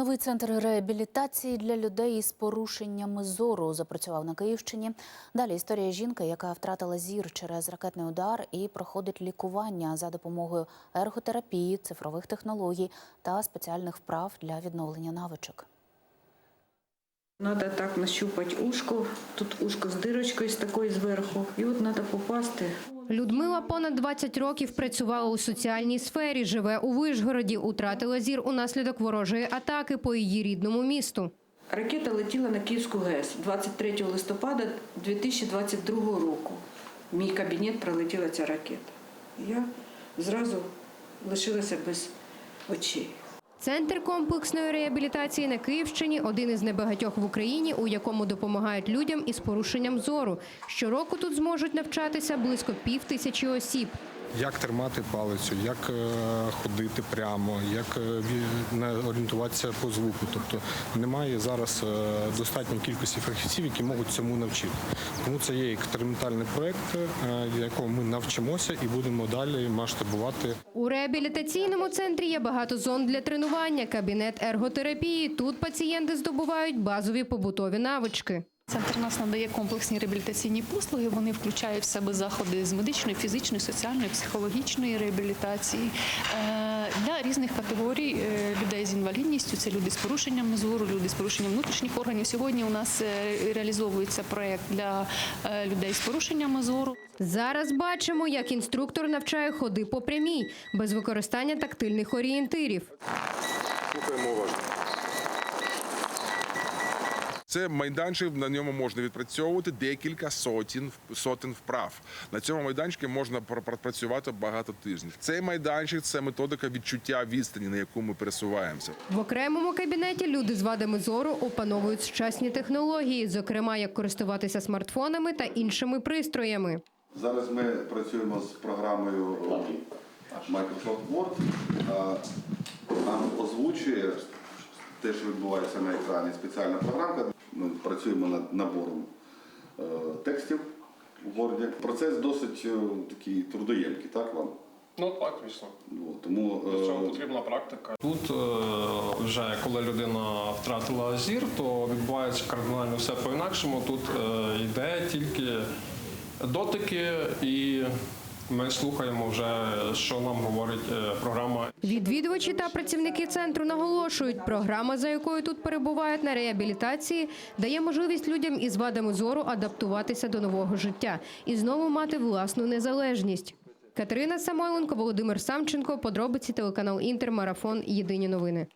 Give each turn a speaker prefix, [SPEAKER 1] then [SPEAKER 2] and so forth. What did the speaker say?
[SPEAKER 1] Новий центр реабілітації для людей із порушеннями зору запрацював на Київщині. Далі історія жінки, яка втратила зір через ракетний удар і проходить лікування за допомогою ерготерапії, цифрових технологій та спеціальних вправ для відновлення навичок.
[SPEAKER 2] Надо так нащупать ушко. Тут ушко з дирочкою з такою зверху. І от треба попасти.
[SPEAKER 3] Людмила понад 20 років працювала у соціальній сфері, живе у Вишгороді, утратила зір унаслідок ворожої атаки по її рідному місту.
[SPEAKER 2] Ракета летіла на Київську ГЕС 23 листопада 2022 року. В мій кабінет пролетіла ця ракета. Я зразу лишилася без очей.
[SPEAKER 3] Центр комплексної реабілітації на Київщині один із небагатьох в Україні, у якому допомагають людям із порушенням зору. Щороку тут зможуть навчатися близько пів тисячі осіб.
[SPEAKER 4] Як тримати палицю, як е, ходити прямо, як не орієнтуватися по звуку. Тобто немає зараз е, достатньої кількості фахівців, які можуть цьому навчити. Тому це є експериментальний проект, е, в якому ми навчимося і будемо далі масштабувати
[SPEAKER 3] У реабілітаційному центрі є багато зон для тренування, кабінет ерготерапії. Тут пацієнти здобувають базові побутові навички.
[SPEAKER 5] Центр нас надає комплексні реабілітаційні послуги. Вони включають в себе заходи з медичної, фізичної, соціальної, психологічної реабілітації Е, для різних категорій е, людей з інвалідністю. Це люди з порушенням зору, люди з порушенням внутрішніх органів. Сьогодні у нас е, реалізовується проект для людей з порушеннями зору.
[SPEAKER 3] Зараз бачимо, як інструктор навчає ходи по прямій, без використання тактильних орієнтирів.
[SPEAKER 6] Слухаємо уважно. Це майданчик, на ньому можна відпрацьовувати декілька сотень, сотень вправ. На цьому майданчику можна пр- пропрацювати багато тижнів. Цей майданчик це методика відчуття відстані, на яку ми пересуваємося.
[SPEAKER 3] В окремому кабінеті люди з вадами зору опановують сучасні технології, зокрема, як користуватися смартфонами та іншими пристроями.
[SPEAKER 7] Зараз ми працюємо з програмою Microsoft Word. Нам озвучує те, що відбувається на екрані, спеціальна програмка. Ми працюємо над набором е, текстів у Word. Процес досить е, такий трудоємкий, так вам?
[SPEAKER 8] Ну так, звісно.
[SPEAKER 7] От, Тому
[SPEAKER 8] В цьому
[SPEAKER 7] е,
[SPEAKER 8] потрібна практика. Тут е, вже коли людина втратила зір, то відбувається кардинально все по-інакшому. Тут е, йде тільки дотики, і ми слухаємо вже, що нам говорить е, програма.
[SPEAKER 3] Відвідувачі та працівники центру наголошують, програма, за якою тут перебувають на реабілітації, дає можливість людям із вадами зору адаптуватися до нового життя і знову мати власну незалежність. Катерина Самойленко, Володимир Самченко, подробиці телеканал Інтер, марафон. Єдині новини.